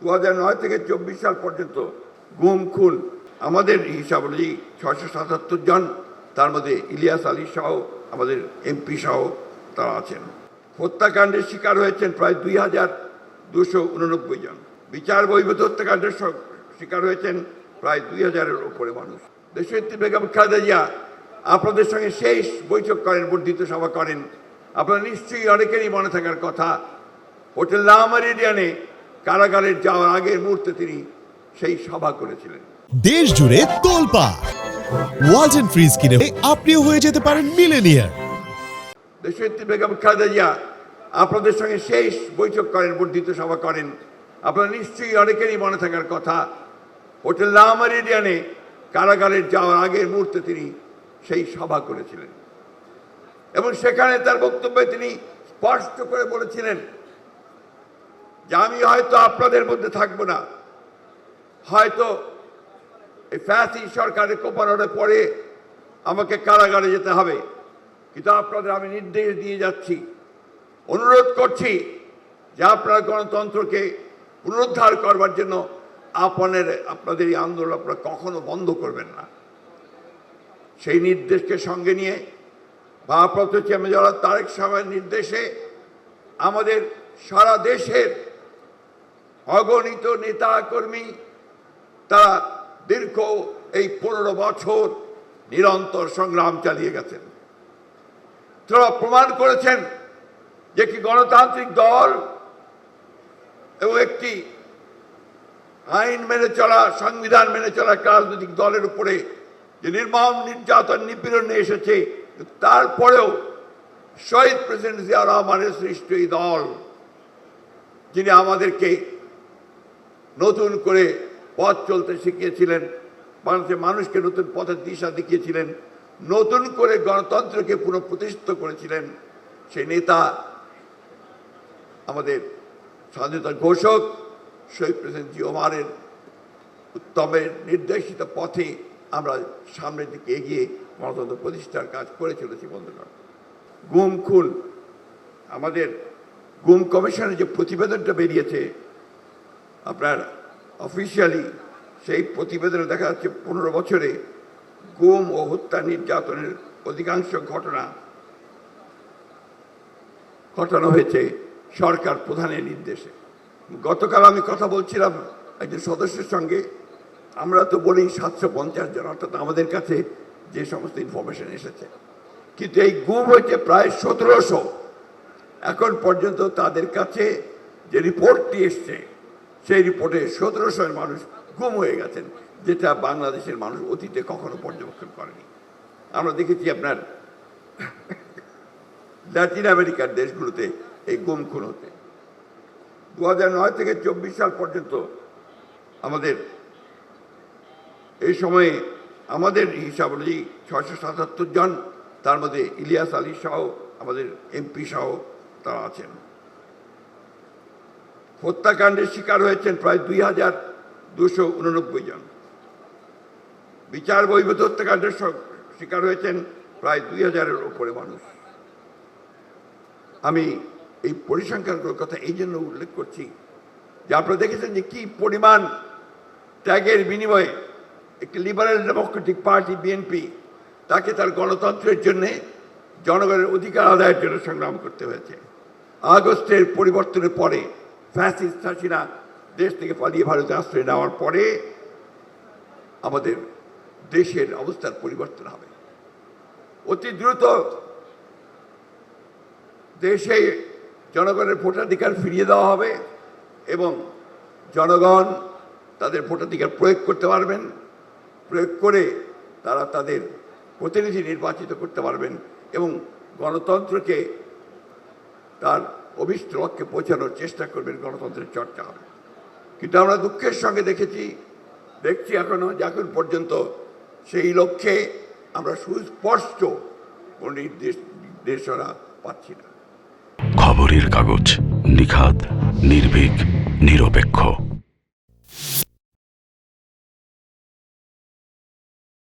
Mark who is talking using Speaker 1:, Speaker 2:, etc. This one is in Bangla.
Speaker 1: দু নয় থেকে চব্বিশ সাল পর্যন্ত গুম, খুন আমাদের হিসাব অনুযায়ী ছয়শো সাতাত্তর জন, তার মধ্যে ইলিয়াস আলী সহ আমাদের এমপি সহ তারা আছেন। হত্যাকাণ্ডের শিকার হয়েছেন প্রায় দুই হাজার দুশো উননব্বই জন। বিচার বহির্ভূত হত্যাকাণ্ডের শিকার হয়েছেন প্রায় দুই হাজারের ওপরে মানুষ। দেশনেত্রী বেগম খালেদা জিয়া আপনাদের সঙ্গে শেষ বৈঠক করেন, বর্ধিত সভা করেন। আপনারা নিশ্চয়ই অনেকেরই মনে থাকার কথা, হোটেল লামারিডিয়ানে কারাগারের যাওয়ার আগের মুহূর্তে তিনি সেই সভা করেছিলেন।
Speaker 2: দেশ জুড়ে তোলপা। ওয়ালটন ফ্রিজ কিনে আপনিও হয়ে যেতে পারেন মিলেনিয়ার
Speaker 1: দেশনেত্রী বেগম খালেদা জিয়া আপনাদের সঙ্গে শেষ বৈঠক করেন বর্ধিত সভা করেন। আপনারা নিশ্চয়ই অনেকেরই মনে থাকার কথা হোটেল লামারিডিয়ানে কারাগারের যাওয়ার আগের মুহূর্তে তিনি সেই সভা করেছিলেন। এবং সেখানে তার বক্তব্যে তিনি স্পষ্ট করে বলেছিলেন যে আমি হয়তো আপনাদের মধ্যে থাকব না। হয়তো এই ফ্যাসি সরকারের কোপানোর পরে আমাকে কারাগারে যেতে হবে। কিন্তু আপনাদের আমি নির্দেশ দিয়ে যাচ্ছি। অনুরোধ করছি যে আপনারা গণতন্ত্রকে পুনরুদ্ধার করবার জন্য আপনাদের আপনাদের এই আন্দোলন আপনারা কখনো বন্ধ করবেন না। সেই নির্দেশকে সঙ্গে নিয়ে ভারপ্রাপ্ত চেয়ারম্যান তারেক সাহেবের নির্দেশে আমাদের সারা দেশের অগণিত নেতা কর্মী তারা দীর্ঘ এই পনেরো বছর নিরন্তর সংগ্রাম চালিয়ে গেছেন। তারা প্রমাণ করেছেন যে কি গণতান্ত্রিক দল এবং একটি আইন মেনে চলা, সংবিধান মেনে চলা রাজনৈতিক দলের উপরে যে নির্মম নির্যাতন, নিপীড়নে এসেছে, তারপরেও শহীদ প্রেসিডেন্ট জিয়া রহমানের সৃষ্ট এই দল, যিনি আমাদেরকে নতুন করে পথ চলতে শিখিয়েছিলেন। বাংলাদেশের মানুষকে নতুন পথের দিশা দেখিয়েছিলেন। নতুন করে গণতন্ত্রকে পুনঃপ্রতিষ্ঠিত করেছিলেন সেই নেতা আমাদের স্বাধীনতা ঘোষক শহীদ প্রেসিডেন্ট জি ওমারের উত্তমের নির্দেশিত পথে আমরা সামনের দিকে এগিয়ে গণতন্ত্র প্রতিষ্ঠার কাজ করে চলেছি বন্ধুগণ। গুম খুন, আমাদের গুম কমিশনের যে প্রতিবেদনটা বেরিয়েছে আপনার অফিসিয়ালি সেই প্রতিবেদনে দেখা যাচ্ছে পনেরো বছরে গুম ও হত্যা নির্যাতনের অধিকাংশ ঘটনা ঘটানো হয়েছে সরকার প্রধানের নির্দেশে। গতকাল আমি কথা বলছিলাম একজন সদস্যের সঙ্গে। আমরা তো বলি সাতশো পঞ্চাশ জন, অর্থাৎ আমাদের কাছে যে সমস্ত ইনফরমেশন এসেছে। কিন্তু এই গুম হয়েছে প্রায় সতেরোশো। এখন পর্যন্ত তাদের কাছে যে রিপোর্টটি এসছে সেই রিপোর্টে সতেরোশো মানুষ গুম হয়ে গেছেন, যেটা বাংলাদেশের মানুষ অতীতে কখনো পর্যবেক্ষণ করেনি। আমরা দেখেছি আপনার ল্যাটিন আমেরিকার দেশগুলোতে এই গুম খুন হতে দু নয় থেকে চব্বিশ সাল পর্যন্ত আমাদের এই সময়ে আমাদের হিসাব অনুযায়ী ছয়শো সাতাত্তর জন, তার মধ্যে ইলিয়াস আলী সহ আমাদের এমপি সহ তারা আছেন। হত্যাকাণ্ডের শিকার হয়েছেন প্রায় দুই হাজার দুশো উননব্বই জন। বিচার বহির্ভূত হত্যাকাণ্ডের শিকার হয়েছেন প্রায় দুই হাজারের ওপরে মানুষ। আমি এই পরিসংখ্যানগুলোর কথা এই জন্য উল্লেখ করছি যে আপনারা দেখেছেন যে কি পরিমাণ ত্যাগের বিনিময়ে একটি লিবারেল ডেমোক্রেটিক পার্টি বিএনপি তাকে তার গণতন্ত্রের জন্যে জনগণের অধিকার আদায়ের জন্য সংগ্রাম করতে হয়েছে। আগস্টের পরিবর্তনের পরে ফ্যাসিস্ট দেশ থেকে পালিয়ে ভারতে আশ্রয় নেওয়ার পরে আমাদের দেশের অবস্থার পরিবর্তন হবে। অতি দ্রুত দেশে জনগণের ভোটাধিকার ফিরিয়ে দেওয়া হবে এবং জনগণ তাদের ভোটাধিকার প্রয়োগ করতে পারবেন, প্রয়োগ করে তারা তাদের প্রতিনিধি নির্বাচিত করতে পারবেন এবং গণতন্ত্রকে তার অভিষ্ট লক্ষ্যে পৌঁছানোর চেষ্টা করবেন, গণতন্ত্রের চর্চা হবে। কিন্তু আমরা দুঃখের সঙ্গে দেখেছি, দেখছি এখনও এখন পর্যন্ত সেই লক্ষ্যে আমরা সুস্পষ্ট কোনো নির্দেশ, নির্দেশনা পাচ্ছি না।
Speaker 3: খবরের কাগজ নিখাত নির্ভীক, নিরপেক্ষ।